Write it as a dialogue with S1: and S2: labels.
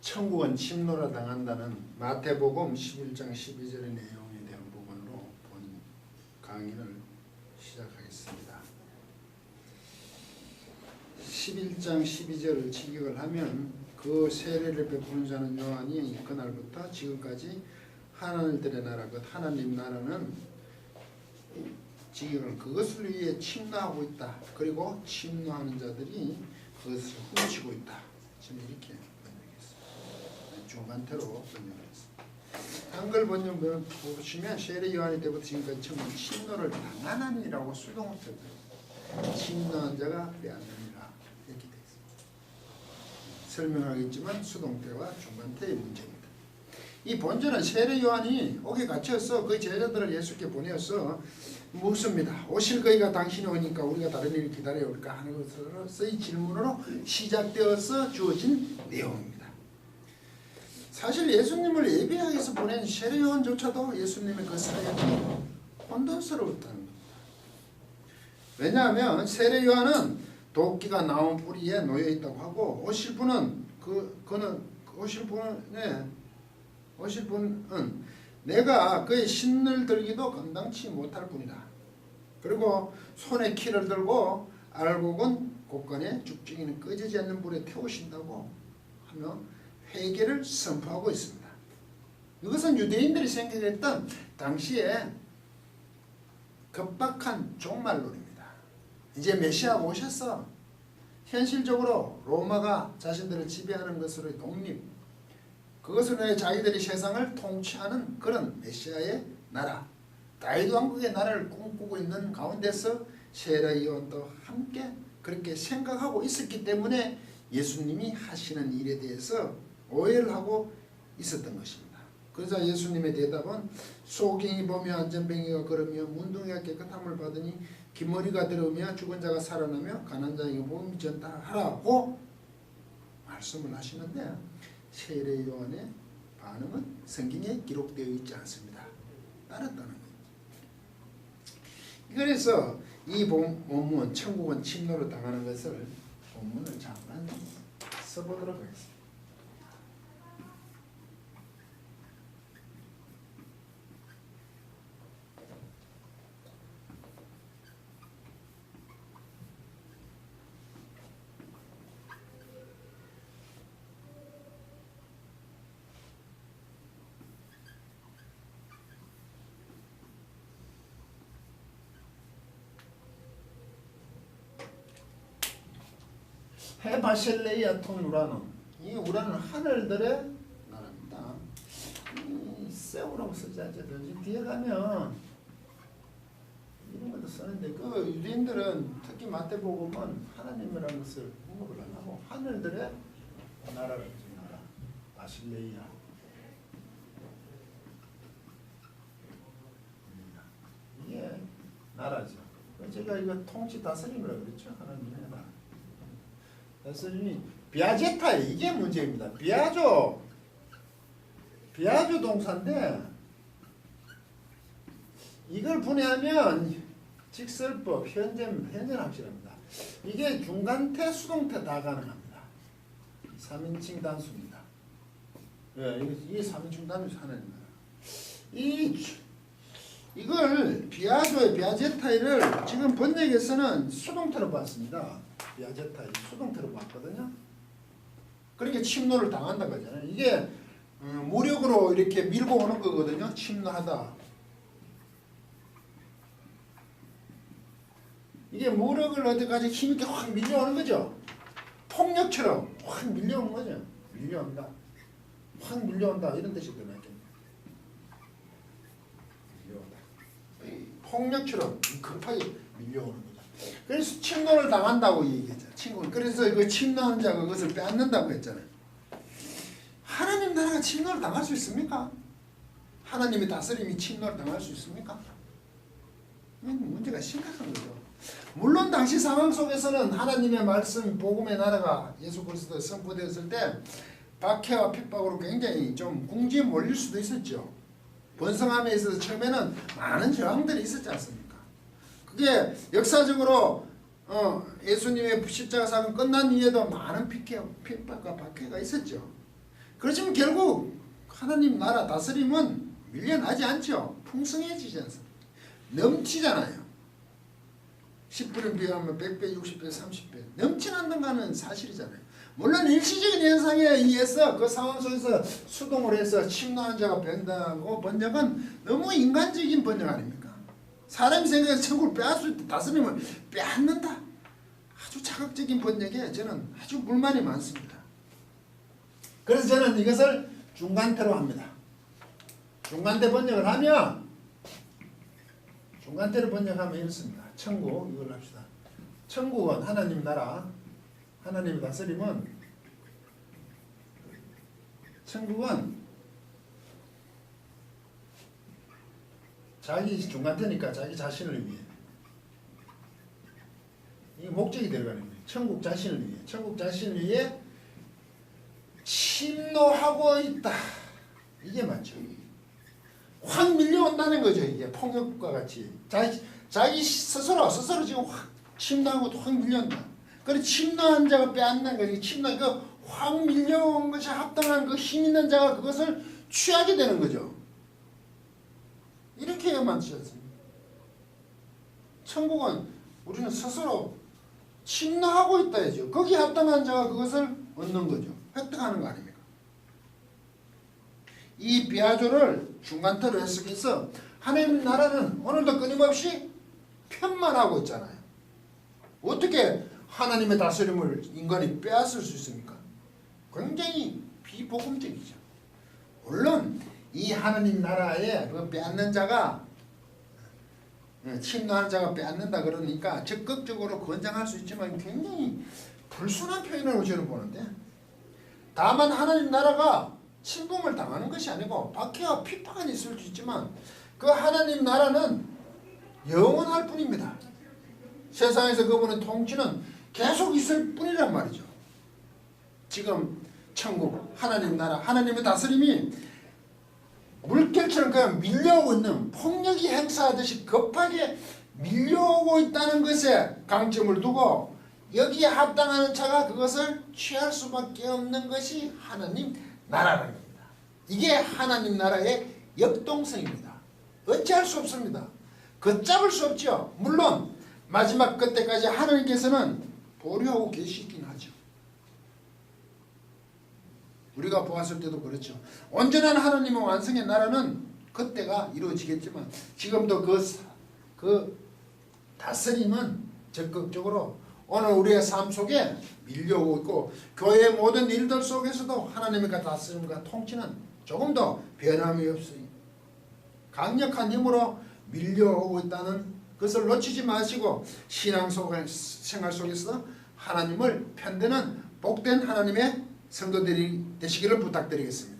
S1: 천국은 침노라 당한다는 마태복음 11장 12절의 내용에 대한 부분으로 본 강의를 시작하겠습니다. 11장 12절을 직역을 하면 그 세례를 베푸는 자는 요한이 그날부터 지금까지 하나님들의 나라 그 하나님 나라는 직역은 그것을 위해 침노하고 있다. 그리고 침노하는 자들이 그것을 훔치고 있다. 저는 이렇게. 중간태로 번역했습니다. 한글 번역 보시면 세례 요한이 때부터 지금까지 처음 침노를 당하느니라고 수동태 침노한 자가 빼앗느니라 이렇게 되어 있습니다. 설명하겠지만 수동태와 중간태의 문제입니다. 이 본절은 세례 요한이 옥에 갇혀서 그 제자들을 예수께 보내어서 묻습니다. 오실 거이가 당신이 오니까 우리가 다른 일을 기다려야 올까 하는 것으로서의 질문으로 시작되어서 주어진 내용입니다. 사실 예수님을 예배하기 위해서 보낸 세례 요한조차도 예수님의 그 사역이 혼돈스러웠다는 겁니다. 왜냐하면 세례 요한은 도끼가 나온 뿌리에 놓여 있다고 하고 오실 분은 그 그는 오실 분은 네, 오실 분은 내가 그의 신을 들기도 감당치 못할 뿐이다. 그리고 손에 키를 들고 알곡은 곳간에 죽증이는 꺼지지 않는 불에 태우신다고 하며 회개를 선포하고 있습니다. 이것은 유대인들이 생각했던 당시에 급박한 종말론입니다. 이제 메시아가 오셨어. 현실적으로 로마가 자신들을 지배하는 것으로 독립 그것으로 자기들이 세상을 통치하는 그런 메시아의 나라 다윗 왕국의 나라를 꿈꾸고 있는 가운데서 요한도 함께 그렇게 생각하고 있었기 때문에 예수님이 하시는 일에 대해서 오해를 하고 있었던 것입니다. 그러자 예수님의 대답은 소경이 보며 안전뱅이가 걸으며 문둥이가 깨끗함을 받으니 긴머리가 들으며 죽은 자가 살아나며 가난 자에게 몸이 전다 하라고 말씀을 하시는데 세례 요한의 반응은 성경에 기록되어 있지 않습니다. 따랐다는 거예요. 그래서 이 본- 본문 천국은 침노를 당하는 것을 본문을 잠깐 써보도록 하겠습니다. 헤바셀레이아 톤 우라노 이 우라는 하늘들의 나라입니다. 이 세우라고 쓰지 않죠. 뒤에 가면 이런 것도 쓰는데 그 유대인들은 특히 마태복음은 하나님이라는 것을 언급을 안 하고 하늘들의 나라를 지 나라 바실레이아 이게 나라죠. 제가 이거 통치 다스림이라고 그랬죠. 하나님의 나라. 다스림이 비아제타 이게 문제입니다. 비아조 비아조 동사인데 이걸 분해하면 직설법 현재 현재 확실합니다. 이게 중간태 수동태 다 가능합니다. 3인칭 단수입니다. 예, 이게 3인칭 단수 하나입니다. 이 이걸 비아조의 비아제타이를 지금 번역에서는 수동태로 봤습니다. 비아제타이 수동태로 봤거든요. 그렇게 침노를 당한다고 하잖아요. 이게 음, 무력으로 이렇게 밀고 오는 거거든요. 침노하다. 이게 무력을 어디까지 힘있게 확 밀려오는 거죠. 폭력처럼 확 밀려오는 거죠. 밀려온다. 확 밀려온다. 이런 뜻이거든요. 밀려온다. 폭력처럼 급하게 밀려오는 거죠. 그래서 침노를 당한다고 얘기했잖아요. 침노. 그래서 그 침노한 자가 그것을 빼앗는다고 했잖아요. 하나님 나라가 침노를 당할 수 있습니까? 하나님의 다스림이 침노를 당할 수 있습니까? 문제가 심각한 거죠. 물론 당시 상황 속에서는 하나님의 말씀, 복음의 나라가 예수 그리스도 선포되었을 때 박해와 핍박으로 굉장히 좀 궁지에 몰릴 수도 있었죠. 번성함에 있어서 처음에는 많은 저항들이 있었지 않습니까? 그게 역사적으로 어, 예수님의 십자가 사건 끝난 이후에도 많은 핍박, 핍박과 박해가 있었죠. 그렇지만 결국 하나님 나라 다스림은 밀려나지 않죠. 풍성해지지 않습니다. 넘치잖아요. 10분의 비하면 100배, 60배, 30배 넘쳐난다는 사실이잖아요. 물론 일시적인 현상에 의해서 그 상황 속에서 수동을 해서 침노한 자가 변다고 번역은 너무 인간적인 번역 아닙니까? 사람이 생각해서 천국을 빼앗을 때 다스림을 빼앗는다. 아주 자극적인 번역에 저는 아주 불만이 많습니다. 그래서 저는 이것을 중간태로 합니다. 중간태 번역을 하면 중간태로 번역하면 이렇습니다. 천국 이걸 합시다. 천국은 하나님 나라 하나님의 다스림은 천국은 자기 중간태니까 자기 자신을 위해 이게 목적이 들어가는 거예요. 천국 자신을 위해 천국 자신을 위해 침노하고 있다. 이게 맞죠. 확 밀려온다는 거죠. 이게 폭력과 같이 자기 자기 스스로 스스로 지금 확 침노하고 확 밀려온다. 그래 침노한 자가 빼앗는 거지. 침노 그확 밀려온 것이 합당한 그 힘 있는 자가 그것을 취하게 되는 거죠. 이렇게 않습니까? 천국은 우리는 스스로 침노하고 있다야죠. 거기에 합당한 자가 그것을 얻는 거죠. 획득하는 거 아닙니까? 이 비아조를 중간태로 해석해서 하나님 나라는 오늘도 끊임없이 편만하고 있잖아요. 어떻게 하나님의 다스림을 인간이 빼앗을 수 있습니까? 굉장히 비복음적이죠. 물론 이 하나님 나라에 그 빼앗는 자가 예, 침노하는 자가 빼앗는다 그러니까 적극적으로 권장할 수 있지만 굉장히 불순한 표현으로 저는 보는데 다만 하나님 나라가 침범을 당하는 것이 아니고 박해와 핍박은 있을 수 있지만 그 하나님 나라는 영원할 뿐입니다. 세상에서 그분의 통치는 계속 있을 뿐이란 말이죠. 지금 천국 하나님 나라 하나님의 다스림이 물결처럼 그냥 밀려오고 있는 폭력이 행사하듯이 급하게 밀려오고 있다는 것에 강점을 두고 여기에 합당하는 자가 그것을 취할 수밖에 없는 것이 하나님 나라라는 겁니다. 이게 하나님 나라의 역동성입니다. 어찌할 수 없습니다. 걷잡을 수 없죠. 물론 마지막 끝때까지 하나님께서는 보류하고 계시긴 하죠. 우리가 보았을 때도 그렇죠. 온전한 하나님의 완성의 나라는 그때가 이루어지겠지만 지금도 그, 사- 그 다스림은 적극적으로 오늘 우리의 삶 속에 밀려오고 있고 교회의 모든 일들 속에서도 하나님의 그 다스림과 통치는 조금 더 변함이 없으니 강력한 힘으로 밀려오고 있다는 것을 놓치지 마시고 신앙 속 생활 속에서 하나님을 편드는 복된 하나님의 성도들이 되시기를 부탁드리겠습니다.